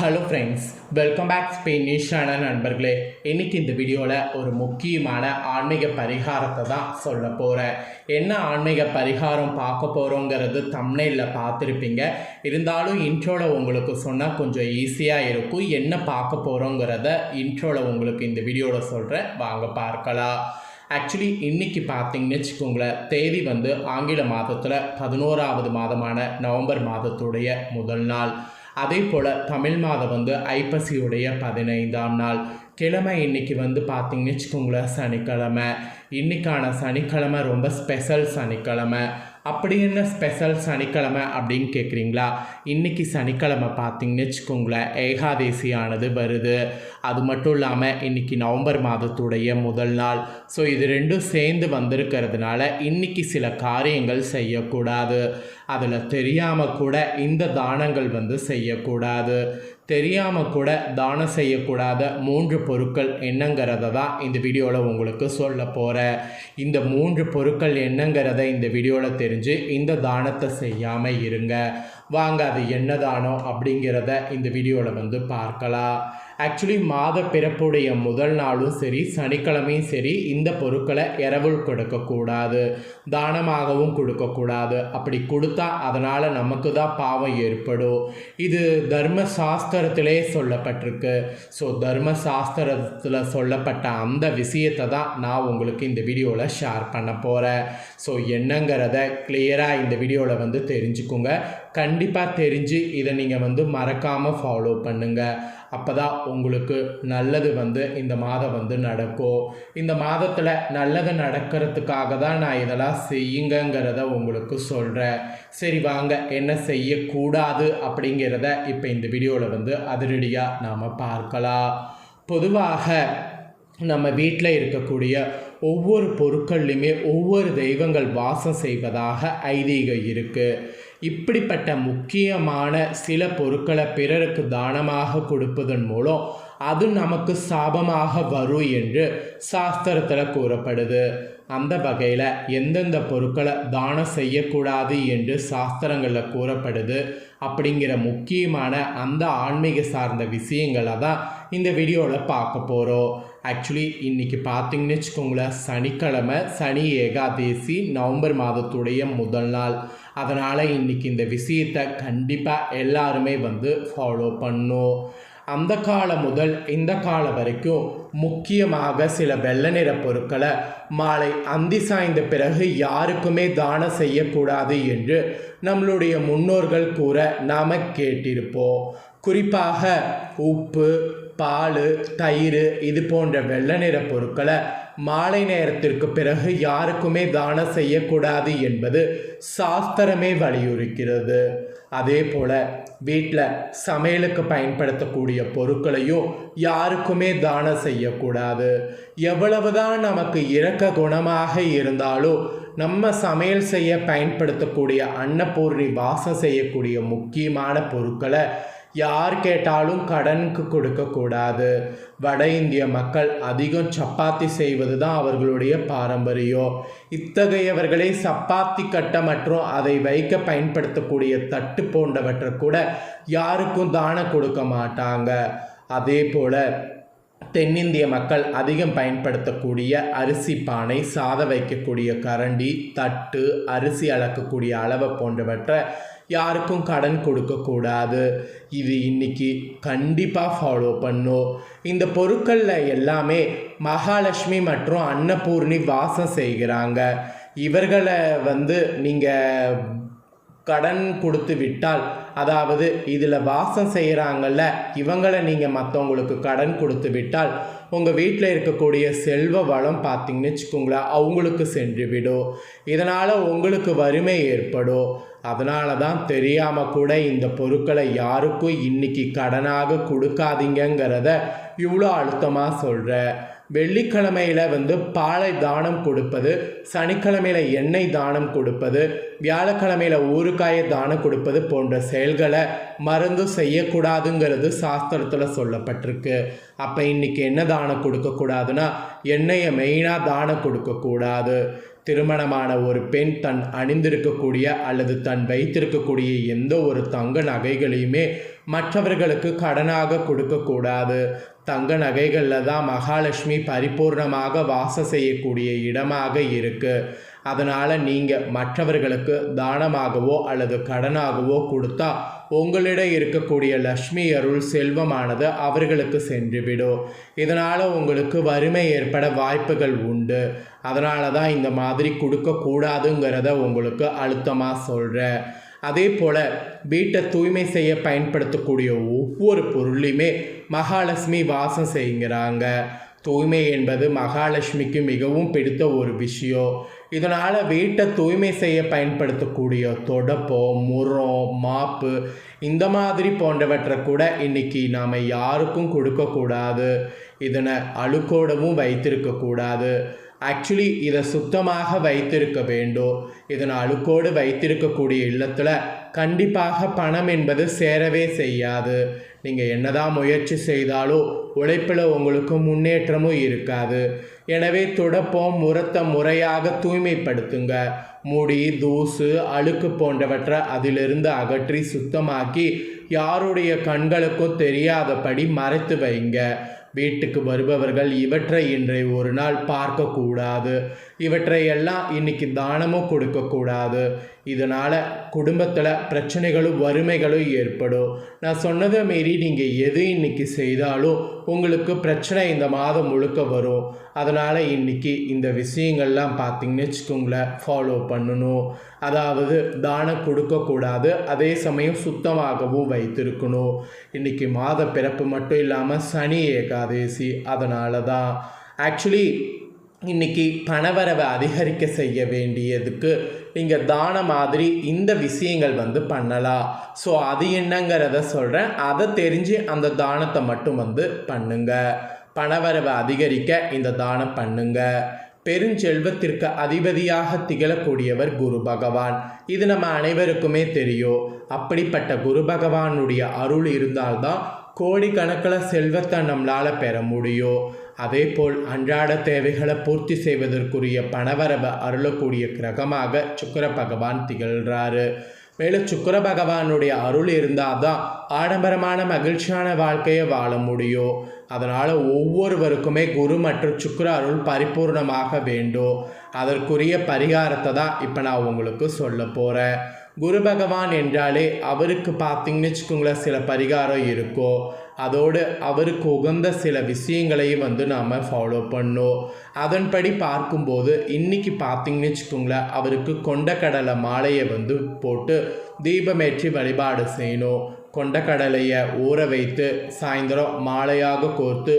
Hello friends welcome back ஸ்பெயினிஷான நண்பர்களே. இன்றைக்கி இந்த வீடியோவில் ஒரு முக்கியமான ஆன்மீக பரிகாரத்தை தான் சொல்ல போகிறேன் என்ன ஆன்மீக பரிகாரம் பார்க்க போகிறோங்கிறது தம்னையில் பார்த்துருப்பீங்க. இருந்தாலும் இன்ட்ரோவில் உங்களுக்கு சொன்னால் கொஞ்சம் ஈஸியாக இருக்கும். என்ன பார்க்க போகிறோங்கிறத இன்ட்ரோவில் உங்களுக்கு இந்த வீடியோவில் சொல்கிறேன் வாங்க பார்க்கலாம். ஆக்சுவலி இன்னைக்கு பார்த்தீங்கன்னு வச்சுக்கோங்களேன் தேதி வந்து ஆங்கில மாதத்தில் பதினோராவது மாதமான நவம்பர் மாதத்துடைய முதல் நாள். அதே போல் தமிழ் மாதம் வந்து ஐப்பசியுடைய பதினைந்தாம் நாள். கிழமை இன்னைக்கு வந்து பார்த்தீங்கன்னு வச்சுக்கோங்களேன் சனிக்கிழமை. இன்னைக்கான சனிக்கிழமை ரொம்ப ஸ்பெஷல் சனிக்கிழமை. அப்படி என்ன ஸ்பெஷல் சனிக்கிழமை அப்படின்னு கேட்குறீங்களா இன்னைக்கு சனிக்கிழமை பார்த்தீங்கன்னு வச்சுக்கோங்களேன் ஏகாதேசியானது வருது. அது மட்டும் இல்லாமல் இன்னைக்கு நவம்பர் மாதத்துடைய முதல் நாள். ஸோ இது ரெண்டும் சேர்ந்து வந்திருக்கிறதுனால இன்னைக்கு சில காரியங்கள் செய்யக்கூடாது. அதில் தெரியாமல் கூட இந்த தானங்கள் வந்து செய்யக்கூடாது. தெரியாமல் கூட தானம் செய்யக்கூடாத மூன்று பொருட்கள் என்னங்கிறத தான் இந்த வீடியோவில் உங்களுக்கு சொல்ல போகிறேன் இந்த மூன்று பொருட்கள் என்னங்கிறத இந்த வீடியோவில் தெரிஞ்சு இந்த தானத்தை செய்யாமல் இருங்க. வாங்க அது என்னதானோ அப்படிங்கிறத இந்த வீடியோவில் வந்து பார்க்கலாம். ஆக்சுவலி மாத பிறப்புடைய முதல் நாளும் சரி சனிக்கிழமையும் சரி இந்த பொருட்களை இரவல் கொடுக்கக்கூடாது தானமாகவும் கொடுக்கக்கூடாது. அப்படி கொடுத்தா அதனால் நமக்கு தான் பாவம் ஏற்படும். இது தர்ம சாஸ்திரத்திலே சொல்லப்பட்டிருக்கு. ஸோ தர்ம சாஸ்திரத்தில் சொல்லப்பட்ட அந்த விஷயத்தை தான் நான் உங்களுக்கு இந்த வீடியோவில் ஷேர் பண்ண போகிறேன் ஸோ என்னங்கிறத கிளியராக இந்த வீடியோவில் வந்து தெரிஞ்சுக்குங்க. கண்டிப்பாக தெரிஞ்சு இதை நீங்கள் வந்து மறக்காமல் ஃபாலோ பண்ணுங்கள் அப்போ தான் உங்களுக்கு நல்லது வந்து இந்த மாதம் வந்து நடக்கும். இந்த மாதத்தில் நல்லது நடக்கிறதுக்காக தான் நான் இதெல்லாம் செய்யுங்கங்கிறத உங்களுக்கு சொல்கிறேன் சரி வாங்க. என்ன செய்யக்கூடாது அப்படிங்கிறத இப்போ இந்த வீடியோவில் வந்து அதிரடியாக நாம் பார்க்கலாம். பொதுவாக நம்ம வீட்டில் இருக்கக்கூடிய ஒவ்வொரு பொருட்கள்லையுமே ஒவ்வொரு தெய்வங்கள் வாசம் செய்வதாக ஐதீகம் இருக்குது இப்படிப்பட்ட முக்கியமான சில பொருட்களை பிறருக்கு தானமாக கொடுப்பதன் மூலம் அது நமக்கு சாபமாக வரும் என்று சாஸ்திரத்தில் கூறப்படுது. அந்த வகையில் எந்தெந்த பொருட்களை தானம் செய்யக்கூடாது என்று சாஸ்திரங்களில் கூறப்படுது. அப்படிங்கிற முக்கியமான அந்த ஆன்மீக சார்ந்த விஷயங்களை தான் இந்த வீடியோவில் பார்க்க போகிறோம் ஆக்சுவலி இன்றைக்கி பார்த்தீங்கன்னு வச்சுக்கோங்களேன் சனிக்கிழமை சனி ஏகாதேசி நவம்பர் மாதத்துடைய முதல் நாள். அதனால் இன்றைக்கி இந்த விஷயத்தை கண்டிப்பாக எல்லாருமே வந்து ஃபாலோ பண்ணும். அந்த காலம் முதல் இந்த காலம் வரைக்கும் முக்கியமாக சில வெள்ளை நிற பொருட்களை மாலை அந்தி சாய்ந்த பிறகு யாருக்குமே தானம் செய்யக்கூடாது என்று நம்மளுடைய முன்னோர்கள் கூற நாம் கேட்டிருப்போம். குறிப்பாக உப்பு பால் தயிர் இது போன்ற வெள்ள நிற பொருட்களை மாலை நேரத்திற்கு பிறகு யாருக்குமே தானம் செய்யக்கூடாது என்பது சாஸ்திரமே வலியுறுக்கிறது அதே போல் வீட்டில் சமையலுக்கு பயன்படுத்தக்கூடிய பொருட்களையும் யாருக்குமே தானம் செய்யக்கூடாது. எவ்வளவுதான் நமக்கு இறக்க குணமாக இருந்தாலும் நம்ம சமையல் செய்ய பயன்படுத்தக்கூடிய அன்னபூர்ணி வாசம் செய்யக்கூடிய முக்கியமான பொருட்களை யார் கேட்டாலும் கடனுக்கு கொடுக்கக்கூடாது. வட இந்திய மக்கள் அதிகம் சப்பாத்தி செய்வது தான் அவர்களுடைய பாரம்பரியம் இத்தகையவர்களை சப்பாத்தி கட்ட மற்றும் அதை வைக்க பயன்படுத்தக்கூடிய தட்டு போன்றவற்றை கூட யாருக்கும் தானம் கொடுக்க மாட்டாங்க. அதே போல் தென்னிந்திய மக்கள் அதிகம் பயன்படுத்தக்கூடிய அரிசி பானை சாத வைக்கக்கூடிய கரண்டி தட்டு அரிசி அளக்கக்கூடிய அளவை போன்றவற்றை யாருக்கும் கடன் கொடுக்கக்கூடாது. இது இன்னைக்கு கண்டிப்பாக ஃபாலோ பண்ணும். இந்த பொருட்களில் எல்லாமே மகாலட்சுமி மற்றும் அன்னபூர்ணி வாசம் செய்கிறாங்க. இவர்களை வந்து நீங்கள் கடன் கொடுத்து விட்டால் அதாவது இதில் வாசம் செய்கிறாங்கல்ல இவங்களை நீங்கள் மற்றவங்களுக்கு கடன் கொடுத்து விட்டால் உங்கள் வீட்டில் இருக்கக்கூடிய செல்வ வளம் பார்த்தீங்கன்னு வச்சுக்கோங்களேன் அவங்களுக்கு சென்று விடும். இதனால் உங்களுக்கு வறுமை ஏற்படும். அதனால தான் தெரியாமல் கூட இந்த பொருட்களை யாருக்கும் இன்றைக்கி கடனாக கொடுக்காதீங்கங்கிறத இவ்வளோ அழுத்தமாக சொல்கிறேன் வெள்ளிக்கிழமையில் வந்து பாலை தானம் கொடுப்பது சனிக்கிழமையில் எண்ணெய் தானம் கொடுப்பது வியாழக்கிழமையில் ஊறுகாயை தானம் கொடுப்பது போன்ற செயல்களை மருந்து செய்யக்கூடாதுங்கிறது சாஸ்திரத்தில் சொல்லப்பட்டிருக்கு. அப்போ இன்றைக்கி என்ன தானம் கொடுக்கக்கூடாதுன்னா எண்ணெயை மெயினாக தானம் கொடுக்கக்கூடாது. திருமணமான ஒரு பெண் தன் அணிந்திருக்கக்கூடிய அல்லது தன் வைத்திருக்கக்கூடிய எந்த ஒரு தங்க நகைகளையுமே மற்றவர்களுக்கு கடனாக கொடுக்கக்கூடாது. தங்க நகைகளில் தான் மகாலட்சுமி பரிபூர்ணமாக வாசம் செய்யக்கூடிய இடமாக இருக்குது அதனால் நீங்கள் மற்றவர்களுக்கு தானமாகவோ அல்லது கடனாகவோ கொடுத்தா உங்களிடம் இருக்கக்கூடிய லக்ஷ்மி அருள் செல்வமானது அவர்களுக்கு சென்றுவிடும். இதனால் உங்களுக்கு வறுமை ஏற்பட வாய்ப்புகள் உண்டு. அதனால தான் இந்த மாதிரி கொடுக்கக்கூடாதுங்கிறத உங்களுக்கு அழுத்தமாக சொல்கிறேன் அதே போல் வீட்டை தூய்மை செய்ய பயன்படுத்தக்கூடிய ஒவ்வொரு பொருளையுமே மகாலட்சுமி வாசம் செய்கிறாங்க. தூய்மை என்பது மகாலட்சுமிக்கு மிகவும் பிடித்த ஒரு விஷயம். இதனால் வீட்டை தூய்மை செய்ய பயன்படுத்தக்கூடிய தொடப்பம் முறம் மாப்பு இந்த மாதிரி போன்றவற்றை கூட இன்றைக்கி நாம் யாருக்கும் கொடுக்கக்கூடாது. இதனை அழுக்கோடவும் வைத்திருக்கக்கூடாது. ஆக்சுவலி இதை சுத்தமாக வைத்திருக்க வேண்டும் இதன் அழுக்கோடு வைத்திருக்கக்கூடிய இல்லத்தில் கண்டிப்பாக பணம் என்பது சேரவே செய்யாது. நீங்கள் என்னதான் முயற்சி செய்தாலும் உழைப்பில் உங்களுக்கு முன்னேற்றமும் இருக்காது. எனவே துடப்போம் முறத்தை முறையாக தூய்மைப்படுத்துங்க. முடி தூசு அழுக்கு போன்றவற்றை அதிலிருந்து அகற்றி சுத்தமாக்கி யாருடைய கண்களுக்கும் தெரியாதபடி மறைத்து வைங்க. வீட்டுக்கு வருபவர்கள் இவற்றை இன்றை ஒரு நாள் பார்க்கக்கூடாது. இவற்றை எல்லாம் இன்னைக்கு தானமும் கொடுக்கக்கூடாது. இதனால் குடும்பத்தில் பிரச்சனைகளும் வறுமைகளும் ஏற்படும். நான் சொன்னதை மீறி நீங்கள் எது இன்னைக்கு செய்தாலும் உங்களுக்கு பிரச்சனை இந்த மாதம் முழுக்க வரும். அதனால் இன்னைக்கு இந்த விஷயங்கள்லாம் பார்த்தீங்கன்னு வச்சுக்கோங்களேன் ஃபாலோ பண்ணணும். அதாவது தானம் கொடுக்கக்கூடாது அதே சமயம் சுத்தமாகவும் வைத்திருக்கணும். இன்றைக்கி மாத பிறப்பு மட்டும் இல்லாமல் சனி ஏகாதேசி அதனால தான் ஆக்சுவலி இன்னைக்கு பணவரவை அதிகரிக்க செய்ய வேண்டியதுக்கு நீங்கள் தான மாதிரி இந்த விஷயங்கள் வந்து பண்ணலாம். ஸோ அது என்னங்கிறத சொல்கிறேன் அதை தெரிஞ்சு அந்த தானத்தை மட்டும் வந்து பண்ணுங்கள் பணவரவை அதிகரிக்க இந்த தானம் பண்ணுங்க. பெருஞ்செல்வத்திற்கு அதிபதியாக திகழக்கூடியவர் குரு பகவான். இது நம்ம அனைவருக்குமே தெரியும். அப்படிப்பட்ட குரு பகவானுடைய அருள் இருந்தால்தான் கோடிக்கணக்கில் செல்வத்தை நம்மளால் பெற முடியும். அதே போல் அன்றாட தேவைகளை பூர்த்தி செய்வதற்குரிய பணவரவை அருளக்கூடிய கிரகமாக சுக்கர பகவான் திகழ்கிறாரு மேலும் சுக்கர பகவானுடைய அருள் இருந்தால் தான் ஆடம்பரமான மகிழ்ச்சியான வாழ்க்கையை வாழ முடியும். அதனால் ஒவ்வொருவருக்குமே குரு மற்றும் சுக்கர அருள் பரிபூர்ணமாக வேண்டும். அதற்குரிய பரிகாரத்தை தான் இப்போ நான் உங்களுக்கு சொல்ல போகிறேன் குரு பகவான் என்றாலே அவருக்கு பார்த்தீங்கன்னு வச்சுக்கோங்களேன் சில பரிகாரம் இருக்கோ அதோடு அவருக்கு உகந்த சில விஷயங்களையும் வந்து நாம் ஃபாலோ பண்ணோம் அதன்படி பார்க்கும்போது இன்றைக்கி பார்த்தீங்கன்னு வச்சுக்கோங்களேன் அவருக்கு கொண்டக்கடலை மாலையை வந்து போட்டு தீபமேற்றி வழிபாடு செய்யணும். கொண்டக்கடலையை ஊற வைத்து சாயந்தரம் மாலையாக கோர்த்து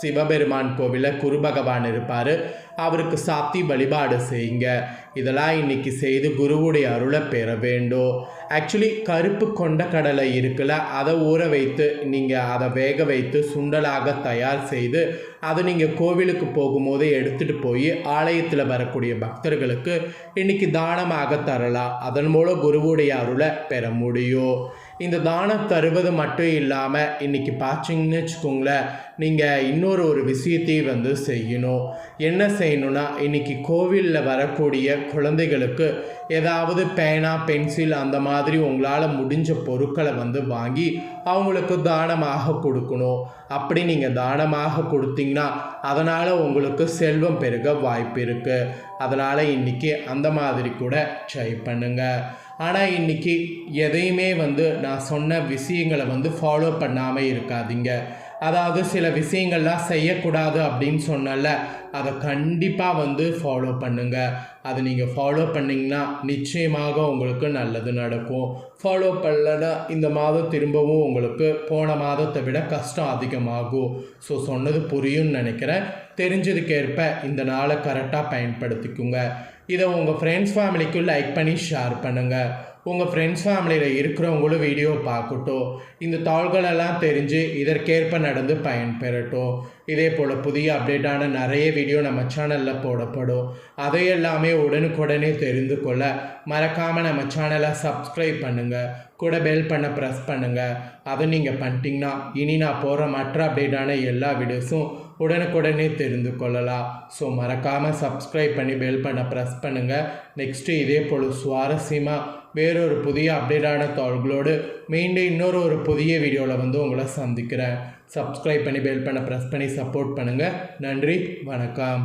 சிவபெருமான் கோவிலில் குரு பகவான் இருப்பார். அவருக்கு சாத்தி வழிபாடு செய்யுங்க. இதெல்லாம் இன்னைக்கு செய்து குருவுடைய அருளை பெற வேண்டும். ஆக்சுவலி கருப்பு கொண்ட கடலை இருக்குல்ல அதை ஊற வைத்து நீங்கள் அதை வேக வைத்து சுண்டலாக தயார் செய்து அதை நீங்கள் கோவிலுக்கு போகும்போது எடுத்துகிட்டு போய் ஆலயத்தில் வரக்கூடிய பக்தர்களுக்கு இன்னைக்கு தானமாக தரலாம். அதன் மூலம் குருவுடைய அருளை பெற முடியும். இந்த தானம் தருவது மட்டும் இல்லாமல் இன்றைக்கி பார்த்தீங்கன்னு வச்சுக்கோங்களேன் நீங்கள் இன்னொரு ஒரு விஷயத்தையும் வந்து செய்யணும். என்ன செய்யணும்னா இன்றைக்கி கோவிலில் வரக்கூடிய குழந்தைகளுக்கு ஏதாவது பேனா பென்சில் அந்த மாதிரி உங்களால் முடிஞ்ச பொருட்களை வந்து வாங்கி அவங்களுக்கு தானமாக கொடுக்கணும். அப்படி நீங்கள் தானமாக கொடுத்தீங்கன்னா அதனால் உங்களுக்கு செல்வம் பெருக வாய்ப்பு இருக்குது அதனால் இன்றைக்கி அந்த மாதிரி கூட ட்ரை பண்ணுங்கள் ஆனால் இன்றைக்கி எதையுமே வந்து நான் சொன்ன விஷயங்களை வந்து ஃபாலோ பண்ணாமல் இருக்காதீங்க. அதாவது சில விஷயங்கள்லாம் செய்யக்கூடாது அப்படின்னு சொன்னல அதை கண்டிப்பாக வந்து ஃபாலோ பண்ணுங்கள் அது நீங்கள் ஃபாலோ பண்ணிங்கன்னா நிச்சயமாக உங்களுக்கு நல்லது நடக்கும். ஃபாலோ பண்ணலைன்னா இந்த மாதம் திரும்பவும் உங்களுக்கு போன மாதத்தை விட கஷ்டம் அதிகமாகும். ஸோ சொன்னது புரியும்னு நினைக்கிறேன். தெரிஞ்சதுக்கேற்ப இந்த நாளை கரெக்டாக பயன்படுத்திக்குங்க. இதை உங்கள் ஃப்ரெண்ட்ஸ் ஃபேமிலிக்கும் லைக் பண்ணி ஷேர் பண்ணுங்கள் உங்கள் ஃப்ரெண்ட்ஸ் ஃபேமிலியில் இருக்கிறவங்களும் வீடியோ பார்க்கட்டும். இந்த தாள்களெல்லாம் தெரிஞ்சு இதற்கேற்ப நடந்து பயன்பெறட்டும். இதே போல் புதிய அப்டேட்டான நிறைய வீடியோ நம்ம சேனலில் போடப்படும். அதையெல்லாமே உடனுக்குடனே தெரிந்து கொள்ள மறக்காமல் நம்ம சேனலை சப்ஸ்கிரைப் பண்ணுங்கள் கூட பெல் பண்ண ப்ரெஸ் பண்ணுங்கள் அதை நீங்கள் பண்ணிட்டீங்கன்னா இனி நான் போகிற மற்ற அப்டேட்டான எல்லா வீடியோஸும் உடனுக்குடனே தெரிந்து கொள்ளலாம். ஸோ மறக்காமல் சப்ஸ்கிரைப் பண்ணி பெல் பண்ண ப்ரெஸ் பண்ணுங்கள் நெக்ஸ்ட்டு இதே போல் சுவாரஸ்யமாக வேறொரு புதிய அப்டேட்டான தாள்களோடு மீண்டும் இன்னொரு ஒரு புதிய வீடியோவில் வந்து உங்களை சந்திக்கிறேன். சப்ஸ்கிரைப் பண்ணி பெல் பண்ண ப்ரெஸ் பண்ணி சப்போர்ட் பண்ணுங்கள் நன்றி வணக்கம்.